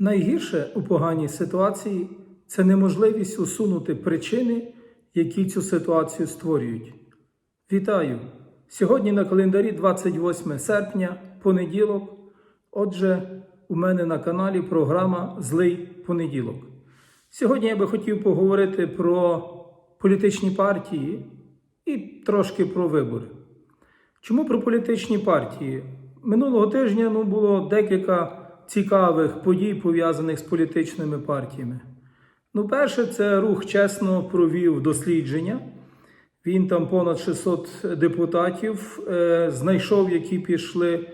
Найгірше у поганій ситуації це неможливість усунути причини, які цю ситуацію створюють. Вітаю! Сьогодні на календарі 28 серпня, понеділок. Отже, у мене на каналі програма Злий понеділок. Сьогодні я би хотів поговорити про політичні партії і трошки про вибори. Чому про політичні партії? Минулого тижня ну, було декілька цікавих подій, пов'язаних з політичними партіями. Ну, перше, це рух чесно провів дослідження. Він там понад 600 депутатів е, знайшов, які пішли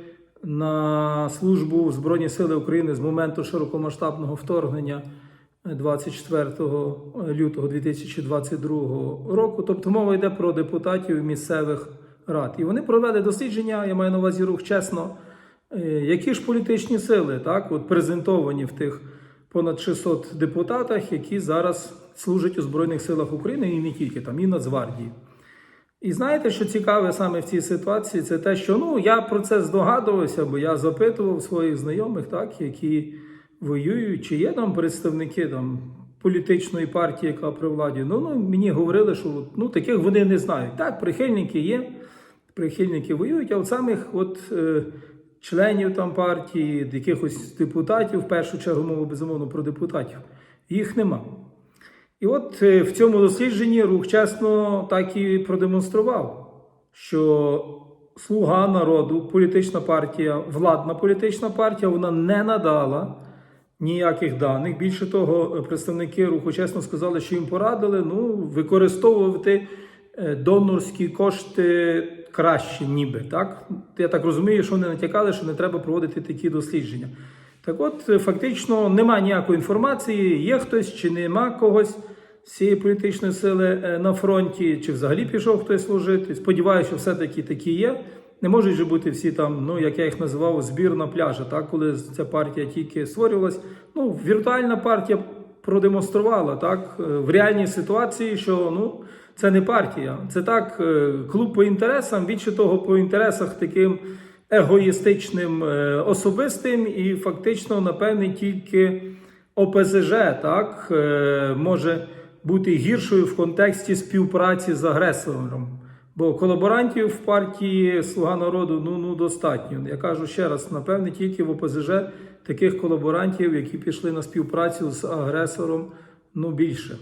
на службу в Збройні Сили України з моменту широкомасштабного вторгнення 24 лютого 2022 року. Тобто мова йде про депутатів місцевих рад. І вони провели дослідження, я маю на увазі рух чесно, е, які ж політичні сили так, от презентовані в тих понад 600 депутатах, які зараз служать у Збройних силах України і не тільки там, і Нацгвардії. І знаєте, що цікаве саме в цій ситуації, це те, що ну я про це здогадувався, бо я запитував своїх знайомих, так, які воюють, чи є там представники там, політичної партії, яка при владі. Ну, ну мені говорили, що ну, таких вони не знають. Так, прихильники є, прихильники воюють, а от самих от, е, членів там партії, якихось депутатів, в першу чергу мова безумовно про депутатів, їх нема. І от е, в цьому дослідженні рух чесно так і продемонстрував, що слуга народу, політична партія, владна політична партія, вона не надала ніяких даних. Більше того, представники руху чесно сказали, що їм порадили ну, використовувати е, донорські кошти краще, ніби. Так? Я так розумію, що вони натякали, що не треба проводити такі дослідження. Так от, фактично, нема ніякої інформації, є хтось чи нема когось з цієї політичної сили е, на фронті, чи взагалі пішов хтось служити. Сподіваюся, що все-таки такі є. Не можуть же бути всі там, ну як я їх називав, збір на пляжі, так, коли ця партія тільки створювалась. Ну, віртуальна партія продемонструвала так, е, в реальній ситуації, що ну, це не партія, це так, е, клуб по інтересам, більше того, по інтересах таким егоїстичним, е, особистим, і фактично, напевне, тільки ОПЗЖ так, е, може бути гіршою в контексті співпраці з агресором. Бо колаборантів в партії Слуга народу ну, ну достатньо. Я кажу ще раз, напевне, тільки в ОПЗЖ таких колаборантів, які пішли на співпрацю з агресором, ну більше.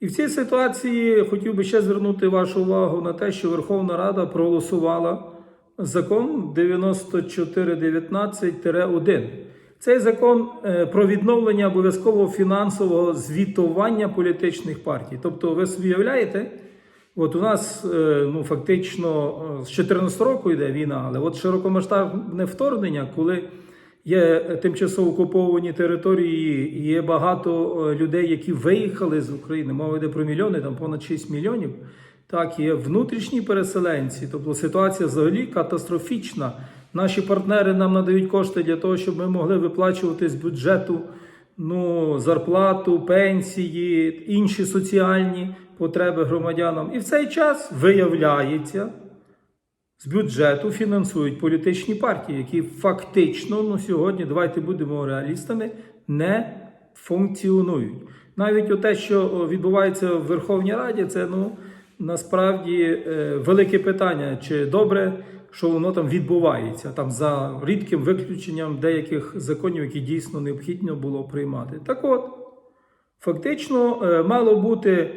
І в цій ситуації хотів би ще звернути вашу увагу на те, що Верховна Рада проголосувала закон 9419-1. Цей закон е, про відновлення обов'язкового фінансового звітування політичних партій. Тобто, ви собі уявляєте, от у нас е, ну, фактично е, з 14 року йде війна, але от широкомасштабне вторгнення, коли є тимчасово окуповані території, є багато е, людей, які виїхали з України, мова йде про мільйони, там понад 6 мільйонів. Так, є внутрішні переселенці, тобто ситуація взагалі катастрофічна. Наші партнери нам надають кошти для того, щоб ми могли виплачувати з бюджету ну, зарплату, пенсії, інші соціальні потреби громадянам. І в цей час виявляється, з бюджету фінансують політичні партії, які фактично ну, сьогодні, давайте будемо реалістами, не функціонують. Навіть те, що відбувається в Верховній Раді, це ну, насправді е, велике питання, чи добре, що воно там відбувається, там за рідким виключенням деяких законів, які дійсно необхідно було приймати. Так от, фактично, е, мало бути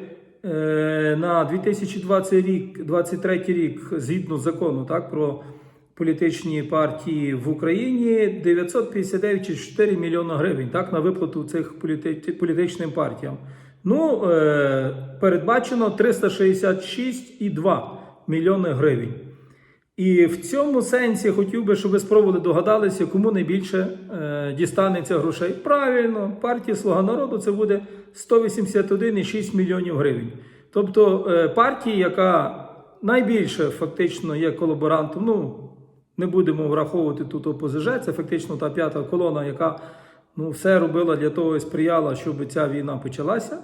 на 2020 рік, 2023 рік, згідно закону, так, про політичні партії в Україні 959,4 мільйона гривень так, на виплату цих політи- політичним партіям. Ну, е, передбачено 366,2 мільйони гривень. І в цьому сенсі хотів би, щоб ви спробували догадалися, кому найбільше е, дістанеться грошей. Правильно, партія Слуга народу це буде 181,6 мільйонів гривень. Тобто е, партія, яка найбільше фактично є колаборантом, ну не будемо враховувати тут ОПЗЖ, це фактично та п'ята колона, яка ну, все робила для того і сприяла, щоб ця війна почалася.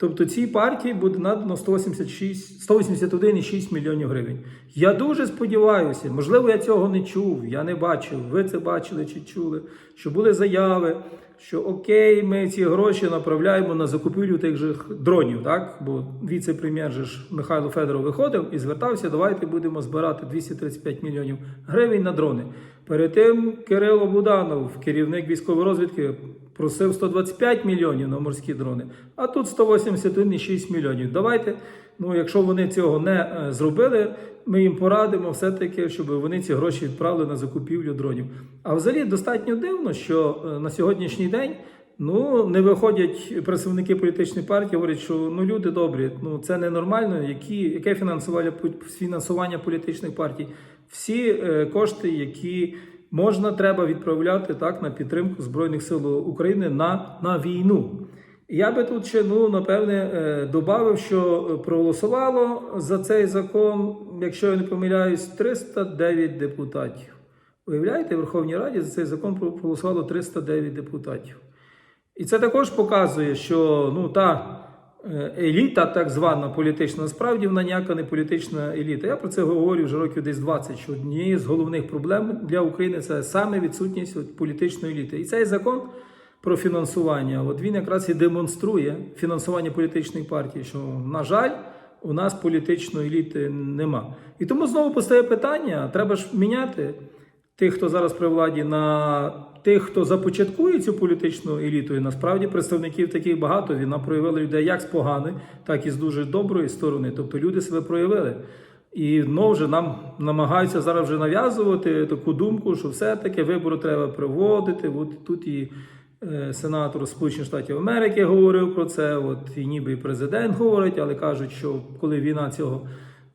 Тобто цій партії буде надано 186 181,6 мільйонів гривень. Я дуже сподіваюся, можливо, я цього не чув, я не бачив. Ви це бачили чи чули, що були заяви, що окей, ми ці гроші направляємо на закупівлю тих же дронів, так? Бо віце-прем'єр же ж Михайло Федоров виходив і звертався, давайте будемо збирати 235 мільйонів гривень на дрони. Перед тим Кирило Буданов, керівник військової розвідки, просив 125 мільйонів на морські дрони, а тут 181,6 мільйонів. Давайте, ну якщо вони цього не е, зробили, ми їм порадимо все-таки, щоб вони ці гроші відправили на закупівлю дронів. А взагалі достатньо дивно, що е, на сьогоднішній день ну не виходять представники політичної партії, говорять, що ну люди добрі, ну це ненормально. Які яке фінансування фінансування політичних партій? Всі е, кошти, які можна, треба відправляти так на підтримку збройних сил України на, на війну. Я би тут ще ну напевне е, додав, що проголосувало за цей закон, якщо я не помиляюсь, 309 депутатів. Уявляєте, в Верховній Раді за цей закон проголосувало 309 депутатів. І це також показує, що ну та еліта, так звана політична, насправді вона ніяка не політична еліта. Я про це говорю вже років десь 20, що однією з головних проблем для України це саме відсутність політичної еліти. І цей закон про фінансування, от він якраз і демонструє фінансування політичної партії, що, на жаль, у нас політичної еліти нема. І тому знову постає питання: треба ж міняти тих, хто зараз при владі, на тих, хто започаткує цю політичну еліту. І насправді представників таких багато. Вона проявила людей як з поганої, так і з дуже доброї сторони. Тобто люди себе проявили. І ну, вже нам намагаються зараз вже нав'язувати таку думку, що все-таки вибори треба проводити. От тут і е, сенатор Сполучених Штатів Америки говорив про це. От і ніби і президент говорить, але кажуть, що коли війна цього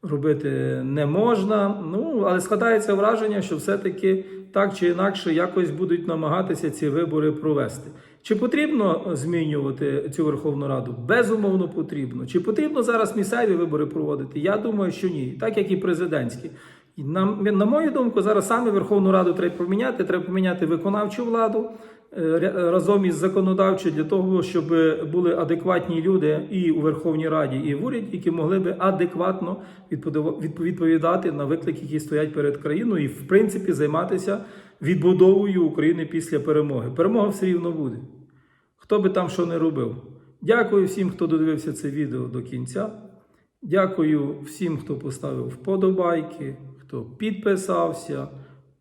робити не можна. Ну але складається враження, що все-таки так чи інакше якось будуть намагатися ці вибори провести. Чи потрібно змінювати цю Верховну Раду? Безумовно, потрібно. Чи потрібно зараз місцеві вибори проводити? Я думаю, що ні, так як і президентські. І На, на мою думку, зараз саме Верховну Раду треба поміняти. Треба поміняти виконавчу владу разом із законодавчою для того, щоб були адекватні люди і у Верховній Раді, і в уряді, які могли би адекватно відповідати на виклики, які стоять перед країною, і в принципі займатися відбудовою України після перемоги. Перемога все рівно буде. Хто би там що не робив. Дякую всім, хто додивився це відео до кінця. Дякую всім, хто поставив вподобайки, хто підписався,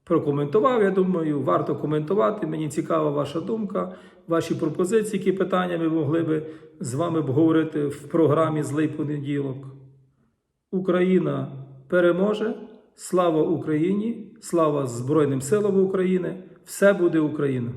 прокоментував. Я думаю, варто коментувати. Мені цікава ваша думка, ваші пропозиції, які питання ми могли би з вами обговорити в програмі Злий понеділок. Україна переможе. Слава Україні! Слава Збройним силам України! Все буде Україна!